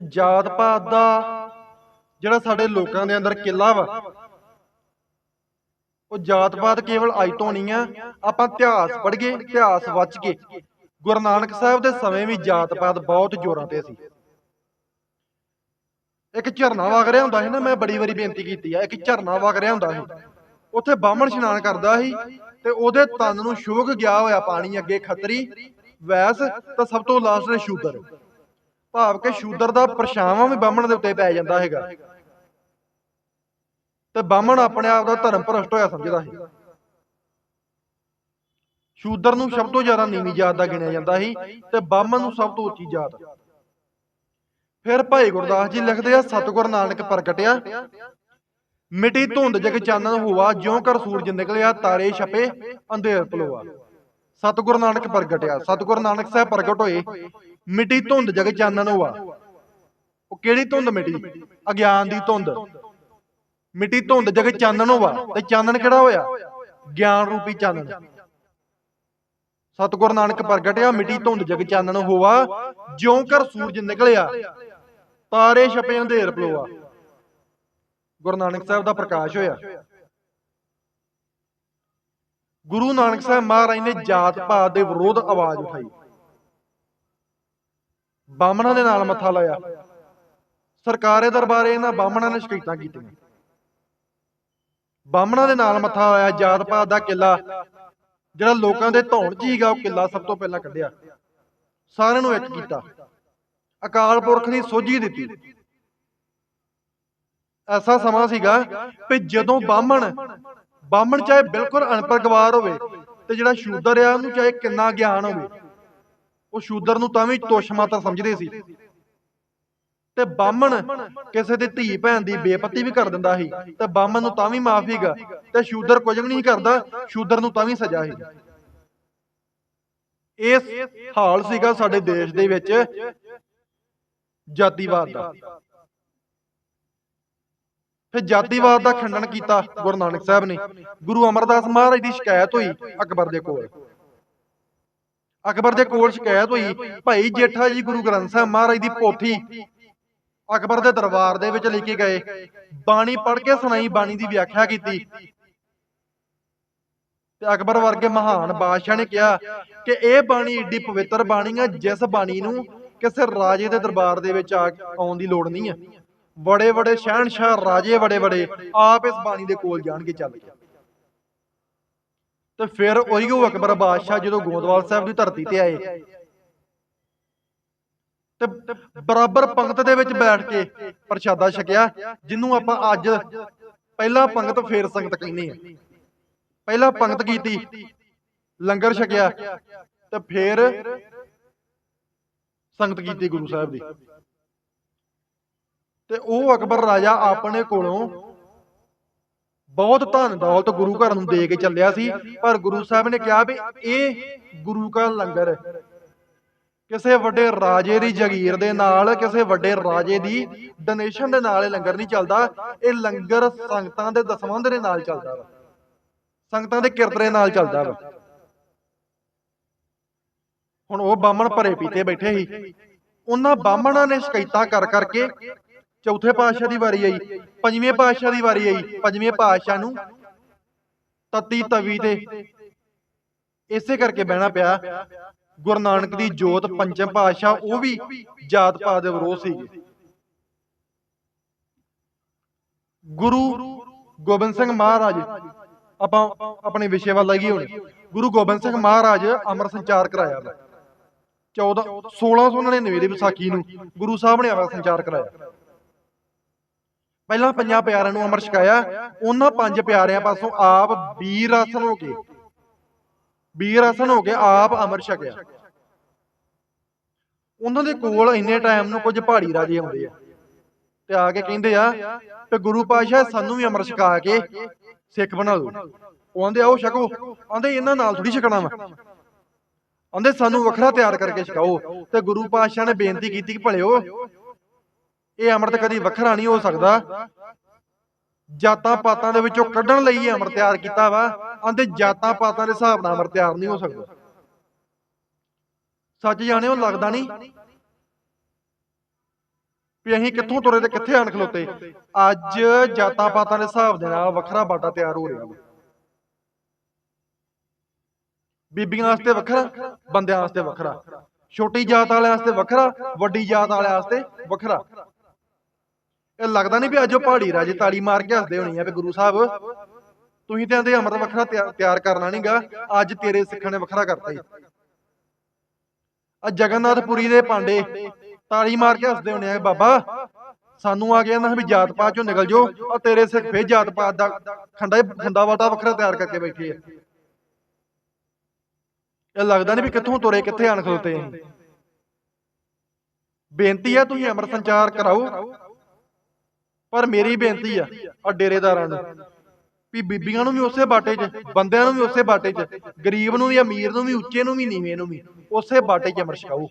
ਜਾਤ ਪਾਤ ਦਾ ਜਿਹੜਾ ਸਾਡੇ ਲੋਕਾਂ ਦੇ ਅੰਦਰ ਕਿੱਲਾ ਵਾ, ਉਹ ਜਾਤ ਪਾਤ ਕੇਵਲ ਅੱਜ ਤੋਂ ਨਹੀਂ ਆ, ਆਪਾਂ ਇਤਿਹਾਸ ਪੜ੍ਹਗੇ, ਇਤਿਹਾਸ ਵਚ ਕੇ ਗੁਰੂ ਨਾਨਕ ਸਾਹਿਬ ਦੇ ਸਮੇਂ ਵੀ ਜਾਤ ਪਾਤ ਬਹੁਤ ਜ਼ੋਰਾਂ ਤੇ ਸੀ। ਇੱਕ ਝਰਨਾ ਵਗ ਰਿਹਾ ਹੁੰਦਾ ਸੀ ਨਾ, ਮੈਂ ਬੜੀ ਵਾਰੀ ਬੇਨਤੀ ਕੀਤੀ ਆ, ਇੱਕ ਝਰਨਾ ਵਗ ਰਿਹਾ ਹੁੰਦਾ ਸੀ। ਉੱਥੇ ਬਾਹਮਣ ਇਸ਼ਨਾਨ ਕਰਦਾ ਸੀ ਤੇ ਉਹਦੇ ਤਨ ਨੂੰ ਸ਼ੋਕ ਗਿਆ ਹੋਇਆ ਪਾਣੀ ਅੱਗੇ ਖਤਰੀ, ਵੈਸ ਤਾਂ ਸਭ ਤੋਂ ਲਾਸਟ ਨੇ ਸ਼ੂਦਰ ਭਾਵ ਕਿ ਸ਼ੂਦਰ ਦਾ ਪਰਛਾਵਾਂ ਵੀ ਬਾਹਮਣ ਦੇ ਉੱਤੇ ਪੈ ਜਾਂਦਾ ਹੈਗਾ। ਤੇ ਬਾਹਮਣ ਆਪਣੇ ਆਪ ਦਾ ਧਰਮ ਭ੍ਰਸ਼ਟ ਹੋਇਆ ਸਮਝਦਾ ਸੀ। ਸ਼ੂਦਰ ਨੂੰ ਸਭ ਤੋਂ ਜ਼ਿਆਦਾ ਨੀਵੀਂ ਜਾਤ ਦਾ ਗਿਣਿਆ ਜਾਂਦਾ ਸੀ ਤੇ ਬਾਹਮਣ ਨੂੰ ਸਭ ਤੋਂ ਉੱਚੀ ਜਾਤ। ਫਿਰ ਭਾਈ ਗੁਰਦਾਸ ਜੀ ਲਿਖਦੇ ਆ ਸਤਿਗੁਰ ਨਾਨਕ ਪ੍ਰਗਟਿਆ ਮਿੱਟੀ ਧੁੰਦ ਜਗ ਚਾਨਣ ਹੋਆ ਜਿਉਂ ਕਰ ਸੂਰਜ ਨਿਕਲਿਆ ਤਾਰੇ ਛਪੇ ਅੰਧੇਰ ਪਲੋਆ ਸਤਿਗੁਰ ਨਾਨਕ ਪ੍ਰਗਟਿਆ। ਸਤਿਗੁਰ ਨਾਨਕ ਸਾਹਿਬ ਪ੍ਰਗਟ ਹੋਏ। ਮਿੱਟੀ ਧੁੰਦ ਜਗ ਚਾਨਣ ਹੋਆ ਉਹ ਕਿਹੜੀ ਧੁੰਦ ਮਿੱਟੀ? ਅਗਿਆਨ ਦੀ ਧੁੰਦ। ਮਿੱਟੀ ਧੁੰਦ ਜਗ ਚਾਨਣ ਹੋਵਾ ਤੇ ਚਾਨਣ ਕਿਹੜਾ ਹੋਇਆ? ਗਿਆਨ ਰੂਪੀ ਚਾਨਣ। ਸਤਿਗੁਰ ਨਾਨਕ ਪ੍ਰਗਟਿਆ ਮਿੱਟੀ ਧੁੰਦ ਜਗ ਚਾਨਣ ਹੋਵਾ ਜਿਉਂ ਕਰ ਸੂਰਜ ਨਿਕਲਿਆ ਤਾਰੇ ਛਪੇ ਅੰਧੇਰ ਪਲੋਆ ਗੁਰੂ ਨਾਨਕ ਸਾਹਿਬ ਦਾ ਪ੍ਰਕਾਸ਼ ਹੋਇਆ। ਗੁਰੂ ਨਾਨਕ ਸਾਹਿਬ ਮਹਾਰਾਜ ਨੇ ਜਾਤ ਪਾਤ ਦੇ ਵਿਰੋਧ ਆਵਾਜ਼ ਉਠਾਈ। ਬਾਹਮਣਾਂ ਦੇ ਨਾਲ ਮੱਥਾ ਲਾਇਆ। ਸਰਕਾਰੇ ਦਰਬਾਰੇ ਇਹਨਾਂ ਬਾਹਮਣਾਂ ਨੇ ਸ਼ਿਕਾਇਤਾਂ ਕੀਤੀਆਂ। ਬਾਹਮਣਾਂ ਦੇ ਨਾਲ ਮੱਥਾ ਲਾਇਆ, ਜਾਤ ਪਾਤ ਦਾ ਕਿੱਲਾ। ਜਿਹੜਾ ਲੋਕਾਂ ਦੇ ਧੌਣ 'ਚ ਹੀਗਾ ਉਹ ਕਿੱਲਾ ਸਭ ਤੋਂ ਪਹਿਲਾਂ ਕੱਢਿਆ। ਸਾਰਿਆਂ ਨੂੰ ਇੱਕ ਕੀਤਾ। ਅਕਾਲ ਪੁਰਖ ਨੇ ਸੋਝੀ ਦਿੱਤੀ। ਐਸਾ ਸਮਾਂ ਸੀਗਾ ਕਿ ਜਦੋਂ ਬਾਹਮਣ ਬਾਹਮਣ ਚਾਹੇ ਬਿਲਕੁਲ ਅਨਪੜ੍ਹ ਗਵਾਰ ਹੋਵੇ ਤੇ ਜਿਹੜਾ ਸ਼ੂਦਰ ਆ, ਉਹਨੂੰ ਚਾਹੇ ਕਿੰਨਾ ਗਿਆਨ ਹੋਵੇ ਉਹ ਸ਼ੂਦਰ ਨੂੰ ਤਾਂ ਵੀ ਤੁੱਛ ਮਾਤਰ ਸਮਝਦੇ ਸੀ। ਤੇ ਬਾਹਮਣ ਕਿਸੇ ਦੀ ਧੀ ਭੈਣ ਦੀ ਬੇਪਤੀ ਵੀ ਕਰ ਦਿੰਦਾ ਸੀ। ਤੇ ਬਾਹਮਣ ਨੂੰ ਤਾਂ ਵੀ ਮਾਫੀਗਾ ਤੇ ਸ਼ੂਦਰ ਕੁਝ ਵੀ ਨਹੀਂ ਕਰਦਾ ਸ਼ੂਦਰ ਨੂੰ ਤਾਂ ਵੀ ਸਜ਼ਾ ਹੈ ਇਸ ਹਾਲ ਸੀਗਾ ਸਾਡੇ ਦੇਸ਼ ਦੇ ਵਿੱਚ ਜਾਤੀਵਾਦ ਦਾ। ਫਿਰ ਜਾਤੀਵਾਦ ਦਾ ਖੰਡਨ ਕੀਤਾ ਗੁਰੂ ਨਾਨਕ ਸਾਹਿਬ ਨੇ। ਗੁਰੂ ਅਮਰਦਾਸ ਮਹਾਰਾਜ ਦੀ ਸ਼ਿਕਾਇਤ ਹੋਈ ਅਕਬਰ ਦੇ ਕੋਲ। ਅਕਬਰ ਦੇ ਕੋਲ ਸ਼ਿਕਾਇਤ ਹੋਈ ਭਾਈ ਜੇਠਾ ਜੀ ਗੁਰੂ ਗ੍ਰੰਥ ਸਾਹਿਬ ਮਹਾਰਾਜ ਦੀ ਪੋਥੀ। ਅਕਬਰ ਦੇ ਦਰਬਾਰ ਦੇ ਵਿੱਚ ਲੈ ਕੇ ਗਏ ਬਾਣੀ ਪੜ੍ਹ ਕੇ ਸੁਣਾਈ ਬਾਣੀ ਦੀ ਵਿਆਖਿਆ ਕੀਤੀ। ਤੇ ਅਕਬਰ ਵਰਗੇ ਮਹਾਨ ਬਾਦਸ਼ਾਹ ਨੇ ਕਿਹਾ ਕਿ ਇਹ ਬਾਣੀ ਏਡੀ ਪਵਿੱਤਰ ਬਾਣੀ ਹੈ ਜਿਸ ਬਾਣੀ ਨੂੰ ਕਿਸੇ ਰਾਜੇ ਦੇ ਦਰਬਾਰ ਦੇ ਵਿੱਚ ਆਉਣ ਦੀ ਲੋੜ ਨਹੀਂ ਹੈ ਬੜੇ ਬੜੇ ਸ਼ਹਿਨशाह ਰਾਜੇ ਬੜੇ ਬੜੇ ਆਪ ਇਸ ਬਾਣੀ ਦੇ ਕੋਲ ਜਾਣਗੇ ਚੱਲ ਕੇ। ਤੇ ਫਿਰ ਉਹੀ ਉਹ ਅਕਬਰ ਬਾਦਸ਼ਾਹ ਜਦੋਂ ਗੋਦਵਾਲ ਸਾਹਿਬ ਦੀ ਧਰਤੀ ਤੇ ਆਏ। ਤੇ ਬਰਾਬਰ ਪੰਗਤ ਦੇ ਵਿੱਚ ਬੈਠ ਕੇ ਪ੍ਰਸ਼ਾਦਾ ਛਕਿਆ, ਜਿਹਨੂੰ ਆਪਾਂ ਅੱਜ ਪਹਿਲਾ ਪੰਗਤ ਫੇਰ ਸੰਗਤ ਕਹਿੰਦੇ ਆ। ਪਹਿਲਾ ਪੰਗਤ ਕੀਤੀ, ਲੰਗਰ ਛਕਿਆ ਤੇ ਫੇਰ ਸੰਗਤ ਕੀਤੀ ਗੁਰੂ ਸਾਹਿਬ ਦੀ। ਤੇ ਉਹ ਅਕਬਰ ਰਾਜਾ ਆਪਣੇ ਕੋਲੋਂ ਬਹੁਤ ਧਨ ਦੌਲਤ ਗੁਰੂ ਘਰ ਨੂੰ ਦੇ ਕੇ ਚੱਲਿਆ ਸੀ, ਪਰ ਗੁਰੂ ਸਾਹਿਬ ਨੇ ਕਿਹਾ ਵੀ ਇਹ ਗੁਰੂ ਕਾ ਲੰਗਰ। ਕਿਸੇ ਵੱਡੇ ਰਾਜੇ ਦੀ ਜਗੀਰ ਦੇ ਨਾਲ, ਕਿਸੇ ਵੱਡੇ ਰਾਜੇ ਦੀ ਡੋਨੇਸ਼ਨ ਦੇ ਨਾਲ ਇਹ ਲੰਗਰ ਨਹੀਂ ਚੱਲਦਾ। ਇਹ ਲੰਗਰ ਸੰਗਤਾਂ ਦੇ ਦਸਵੰਧ ਦੇ ਨਾਲ ਚੱਲਦਾ ਵਾ। ਸੰਗਤਾਂ ਦੇ ਕਿਰਤਰੇ ਨਾਲ ਚੱਲਦਾ ਵਾ। ਹੁਣ ਉਹ ਬਾਹਮਣ ਭਰੇ ਪੀਤੇ ਬੈਠੇ ਸੀ। ਉਹਨਾਂ ਬਾਹਮਣਾਂ ਨੇ ਸ਼ਿਕਾਇਤਾਂ ਕਰ ਕਰਕੇ ਚੌਥੇ ਪਾਤਸ਼ਾਹ ਦੀ ਵਾਰੀ ਆਈ ਪੰਜਵੇਂ ਪਾਤਸ਼ਾਹ ਦੀ ਵਾਰੀ ਆਈ ਪੰਜਵੇਂ ਪਾਤਸ਼ਾਹ ਨੂੰ ਤਤੀ ਤਵੀ ਤੇ ਇਸੇ ਕਰਕੇ ਬਹਿਣਾ ਪਿਆ। ਗੁਰੂ ਨਾਨਕ ਦੀ ਜੋਤ ਪੰਜਮ ਪਾਤਸ਼ਾਹ ਉਹ ਵੀ ਜਾਤ ਪਾਤ ਦੇ ਵਿਰੋਧ ਸੀਗੇ। ਗੁਰੂ ਗੋਬਿੰਦ ਸਿੰਘ ਮਹਾਰਾਜ ਆਪਾਂ ਆਪਣੇ ਵਿਸ਼ੇ ਵੱਲ ਲੱਗੀ ਹੁਣ। ਗੁਰੂ ਗੋਬਿੰਦ ਸਿੰਘ ਮਹਾਰਾਜ ਅਮਰ ਸੰਚਾਰ ਕਰਾਇਆ ਵਾ। 14 1699 ਦੀ ਵਿਸਾਖੀ ਨੂੰ ਗੁਰੂ ਸਾਹਿਬ ਨੇ ਅਮਰ ਸੰਚਾਰ ਕਰਾਇਆ। ਪਹਿਲਾਂ ਪੰਜਾਂ ਪਿਆਰਿਆਂ ਨੂੰ ਅਮਰ ਛਕਾਇਆ, ਉਹਨਾਂ ਪੰਜ ਪਿਆਰਿਆਂ ਪਾਸੋਂ ਆਪ ਵੀਰ ਆਸਨ ਹੋ ਕੇ ਵੀਰ ਆਸਨ ਹੋ ਕੇ ਆਪ ਅਮਰ ਛਕਿਆ। ਉਹਨਾਂ ਦੇ ਕੋਲ ਇੰਨੇ ਟਾਈਮ ਨੂੰ ਕੁਝ ਪਹਾੜੀ ਰਾਜੇ ਆਉਂਦੇ ਆ। ਤੇ ਆ ਕੇ ਕਹਿੰਦੇ ਆ ਕਿ ਗੁਰੂ ਪਾਤਸ਼ਾਹ ਸਾਨੂੰ ਵੀ ਅਮਰ ਛਕਾ ਕੇ ਸਿੱਖ ਬਣਾ ਦਿਓ। ਉਹ ਆਂਦੇ, ਆਓ ਛਕੋ। ਆਂਦੇ, ਇਹਨਾਂ ਨਾਲ ਥੋੜੀ ਛਕਣਾ ਵਾ। ਆਂਦੇ, ਸਾਨੂੰ ਵੱਖਰਾ ਤਿਆਰ ਕਰਕੇ ਛਕਾਓ। ਤੇ ਗੁਰੂ ਪਾਤਸ਼ਾਹ ਨੇ ਬੇਨਤੀ ਕੀਤੀ ਕਿ ਭਲਿਓ ਇਹ ਅੰਮ੍ਰਿਤ ਕਦੀ ਵੱਖਰਾ ਨਹੀਂ ਹੋ ਸਕਦਾ। ਜਾਤਾਂ ਪਾਤਾਂ ਦੇ ਵਿੱਚੋਂ ਕੱਢਣ ਲਈ ਇਹ ਅੰਮ੍ਰਿਤ ਤਿਆਰ ਕੀਤਾ ਵਾ। ਆਂਦੇ ਜਾਤਾਂ ਪਾਤਾਂ ਦੇ ਹਿਸਾਬ ਨਾਲ ਅੰਮ੍ਰਿਤ ਤਿਆਰ ਨਹੀਂ ਹੋ ਸਕਦਾ। ਸੱਚ ਜਾਣਿਓ, ਲੱਗਦਾ ਨਹੀਂ ਵੀ ਅਸੀਂ ਕਿੱਥੋਂ ਤੁਰੇ ਤੇ ਕਿੱਥੇ ਆਣ ਖਲੋਤੇ ਅੱਜ ਜਾਤਾਂ ਪਾਤਾਂ ਦੇ ਹਿਸਾਬ ਦੇ ਨਾਲ ਵੱਖਰਾ ਬਾਟਾ ਤਿਆਰ ਹੋ ਰਿਹਾ ਬੀਬੀਆਂ ਵਾਸਤੇ ਵੱਖਰਾ, ਬੰਦਿਆਂ ਵਾਸਤੇ ਵੱਖਰਾ। ਛੋਟੀ ਜਾਤ ਵਾਲਿਆਂ ਵਾਸਤੇ ਵੱਖਰਾ, ਵੱਡੀ ਜਾਤ ਵਾਲਿਆਂ ਵਾਸਤੇ ਵੱਖਰਾ। ਇਹ ਲੱਗਦਾ ਨਹੀਂ ਵੀ ਅੱਜ ਉਹ ਪਹਾੜੀ ਰਾਜੇ ਤਾੜੀ ਮਾਰ ਕੇ ਹੱਸਦੇ ਹੋਣੀ ਆ ਵੀ ਗੁਰੂ ਸਾਹਿਬ, ਤੁਸੀਂ ਤੇ ਆਂਦੇ ਅੰਮ੍ਰਿਤ ਵੱਖਰਾ ਤਿਆ- ਤਿਆਰ ਕਰਨਾ ਨਹੀਂਗਾ, ਅੱਜ ਤੇਰੇ ਸਿੱਖਾਂ ਨੇ ਵੱਖਰਾ ਕਰਤਾ ਹੀ ਆ ਜਗਨਨਾਥਪੁਰੀ ਦੇ ਪਾਂਡੇ ਤਾੜੀ ਮਾਰ ਕੇ ਹੱਸਦੇ ਹੋਣੇ ਆ ਬਾਬਾ, ਸਾਨੂੰ ਆ ਗਿਆ ਨਾ ਵੀ ਜਾਤ ਪਾਤ ਚੋਂ ਨਿਕਲ ਜਾਓ, ਆ ਤੇਰੇ ਸਿੱਖ ਫੇਰ ਜਾਤ ਪਾਤ ਦਾ ਖੰਡਾ ਖੰਡਾ ਵਾਟਾ ਵੱਖਰਾ ਤਿਆਰ ਕਰਕੇ ਬੈਠੇ ਆ। ਇਹ ਲੱਗਦਾ ਨਹੀਂ ਵੀ ਕਿੱਥੋਂ ਤੁਰੇ, ਕਿੱਥੇ ਆਣ ਖਲੋਤੇ ਆ ਬੇਨਤੀ ਆ ਤੁਸੀਂ ਅਮਰ ਸੰਚਾਰ ਕਰਾਓ। ਪਰ ਮੇਰੀ ਬੇਨਤੀ ਆ ਆ ਡੇਰੇਦਾਰਾਂ ਨੂੰ ਵੀ ਬੀਬੀਆਂ ਨੂੰ ਵੀ ਉਸੇ ਬਾਟੇ 'ਚ ਬੰਦਿਆਂ ਨੂੰ ਵੀ ਉਸੇ ਬਾਟੇ 'ਚ ਗਰੀਬ ਨੂੰ ਵੀ ਅਮੀਰ ਨੂੰ ਵੀ ਉੱਚੇ ਨੂੰ ਵੀ ਨੀਵੇਂ ਨੂੰ ਵੀ ਉਸੇ ਬਾਟੇ 'ਚ ਅਮਰ ਛਕਾਓ।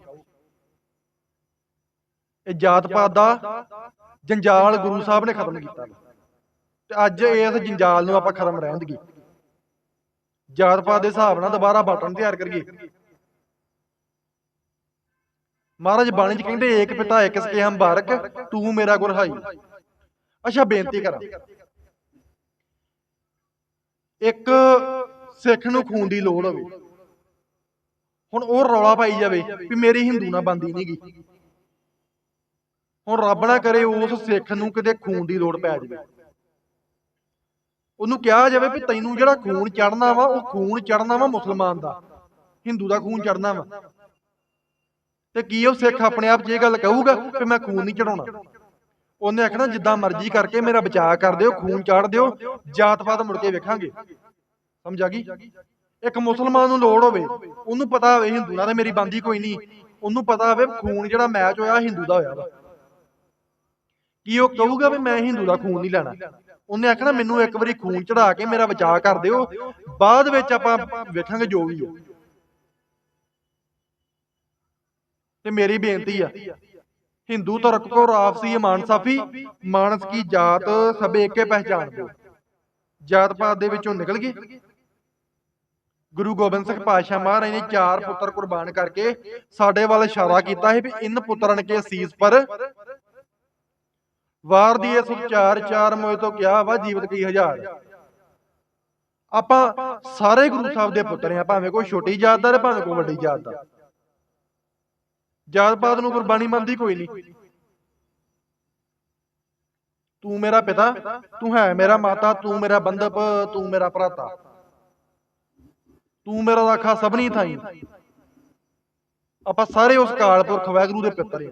ਇਹ ਜਾਤ ਪਾਤ ਦਾ ਜੰਜਾਲ ਗੁਰੂ ਸਾਹਿਬ ਨੇ ਖਤਮ ਕੀਤਾ। ਤੇ ਅੱਜ ਇਸ ਜੰਜਾਲ ਨੂੰ ਆਪਾਂ ਖਤਮ ਰਹਿਣ ਦੇਈਏ ਜਾਤ ਪਾਤ ਦੇ ਹਿਸਾਬ ਨਾਲ ਦੁਬਾਰਾ ਬਾਟਾ ਨੂੰ ਤਿਆਰ ਕਰੀਏ। ਮਹਾਰਾਜ ਬਾਣੀ ਚ ਕਹਿੰਦੇ ਏਕ ਪਿਤਾ ਏਕ ਸਕੇ ਹਮ ਬਾਰਕ ਤੂੰ ਮੇਰਾ ਗੁਰ ਹਾਈ। ਅੱਛਾ, ਬੇਨਤੀ ਕਰਾਂ। ਇੱਕ ਸਿੱਖ ਨੂੰ ਖੂਨ ਦੀ ਲੋੜ ਹੋਵੇ। ਹੁਣ ਉਹ ਰੌਲਾ ਪਾਈ ਜਾਵੇ ਵੀ ਮੇਰੀ ਹਿੰਦੂ ਨਾਲ ਬੰਦੀ ਨਹੀਂਗੀ ਹੁਣ ਰੱਬ ਨਾ ਕਰੇ ਉਸ ਸਿੱਖ ਨੂੰ ਕਿਤੇ ਖੂਨ ਦੀ ਲੋੜ ਪੈ ਜਾਵੇ। ਉਹਨੂੰ ਕਿਹਾ ਜਾਵੇ ਵੀ ਤੈਨੂੰ ਜਿਹੜਾ ਖੂਨ ਚੜਨਾ ਵਾ, ਉਹ ਖੂਨ ਚੜਨਾ ਵਾ ਮੁਸਲਮਾਨ ਦਾ। ਹਿੰਦੂ ਦਾ ਖੂਨ ਚੜਨਾ ਵਾ। ਤੇ ਕੀ ਉਹ ਸਿੱਖ ਆਪਣੇ ਆਪ 'ਚ ਇਹ ਗੱਲ ਕਹੂਗਾ ਕਿ ਮੈਂ ਖੂਨ ਨਹੀਂ ਚੜਾਉਣਾ ਉਹਨੇ ਆਖਣਾ ਜਿੱਦਾਂ ਮਰਜ਼ੀ ਕਰਕੇ ਮੇਰਾ ਬਚਾਅ ਕਰ ਦਿਓ ਖੂਨ ਚਾੜ ਦਿਓ ਜਾਤ ਪਾਤ ਮੁੜ ਕੇ ਵੇਖਾਂਗੇ। ਸਮਝ ਆ ਗਈ ਇੱਕ ਮੁਸਲਮਾਨ ਨੂੰ ਲੋੜ ਹੋਵੇ ਉਹਨੂੰ ਪਤਾ ਹੋਵੇ ਹਿੰਦੂ ਨਾਲ ਮੇਰੀ ਬੰਦੀ ਕੋਈ ਨਹੀਂ। ਉਹਨੂੰ ਪਤਾ ਹੋਵੇ ਖੂਨ ਜਿਹੜਾ ਮੈਚ ਹੋਇਆ ਹਿੰਦੂ ਦਾ ਹੋਇਆ ਵਾ। ਕੀ ਉਹ ਕਹੂਗਾ ਵੀ ਮੈਂ ਹਿੰਦੂ ਦਾ ਖੂਨ ਨਹੀਂ ਲੈਣਾ? ਉਹਨੇ ਆਖਣਾ ਮੈਨੂੰ ਇੱਕ ਵਾਰੀ ਖੂਨ ਚੜਾ ਕੇ ਮੇਰਾ ਬਚਾਅ ਕਰ ਦਿਓ। ਬਾਅਦ ਵਿੱਚ ਆਪਾਂ ਵੇਖਾਂਗੇ ਜੋ ਵੀ ਹੋ ਤੇ ਮੇਰੀ ਬੇਨਤੀ ਆ ਹਿੰਦੂ ਤਰਕ ਕੋ ਆਪਸੀ ਇਮਾਨ ਸਾਫੀ ਮਾਨਸ ਕੀ ਜਾਤ, ਸਭੇ ਏਕੇ ਪਹਿਚਾਨ ਜਾਤ ਪਾਤ ਦੇ ਵਿੱਚੋਂ ਨਿਕਲ ਗਏ। ਗੁਰੂ ਗੋਬਿੰਦ ਸਿੰਘ ਪਾਤਸ਼ਾਹ ਮਹਾਰਾਜ ਨੇ ਚਾਰ ਪੁੱਤਰ ਕੁਰਬਾਨ ਕਰਕੇ ਸਾਡੇ ਵੱਲ ਇਸ਼ਾਰਾ ਕੀਤਾ ਹੈ ਵੀ ਇਨ ਪੁੱਤਰਨ ਕੇ ਸੀਸ ਪਰ ਵਾਰ ਦੀ ਇਸ ਉਚਾਰ ਚਾਰ ਮੋਏ ਤੋਂ ਕਿਹਾ ਵਾ, ਜੀਵਤ ਕੀ ਹਜ਼ਾਰ। ਆਪਾਂ ਸਾਰੇ ਗੁਰੂ ਸਾਹਿਬ ਦੇ ਪੁੱਤਰ ਆ ਭਾਵੇਂ ਕੋਈ ਛੋਟੀ ਜਾਤ ਦਾ ਭਾਵੇਂ ਕੋਈ ਵੱਡੀ ਜਾਤ ਦਾ ਜਾਤ ਪਾਤ ਨੂੰ ਕੁਰਬਾਨੀ ਮੰਨਦੀ ਕੋਈ ਨਹੀਂ। ਤੂੰ ਮੇਰਾ ਪਿਤਾ ਤੂੰ ਹੈ ਮੇਰਾ ਮਾਤਾ ਤੂੰ ਮੇਰਾ ਬੰਧਪ ਤੂੰ ਮੇਰਾ ਭਰਾਤਾ। ਤੂੰ ਮੇਰਾ ਰਾਖਾ ਸਭਨੀ ਥਾਈ। ਆਪਾਂ ਸਾਰੇ ਉਸ ਕਾਲ ਪੁਰਖ ਵਾਹਿਗੁਰੂ ਦੇ ਪੁੱਤਰ ਆ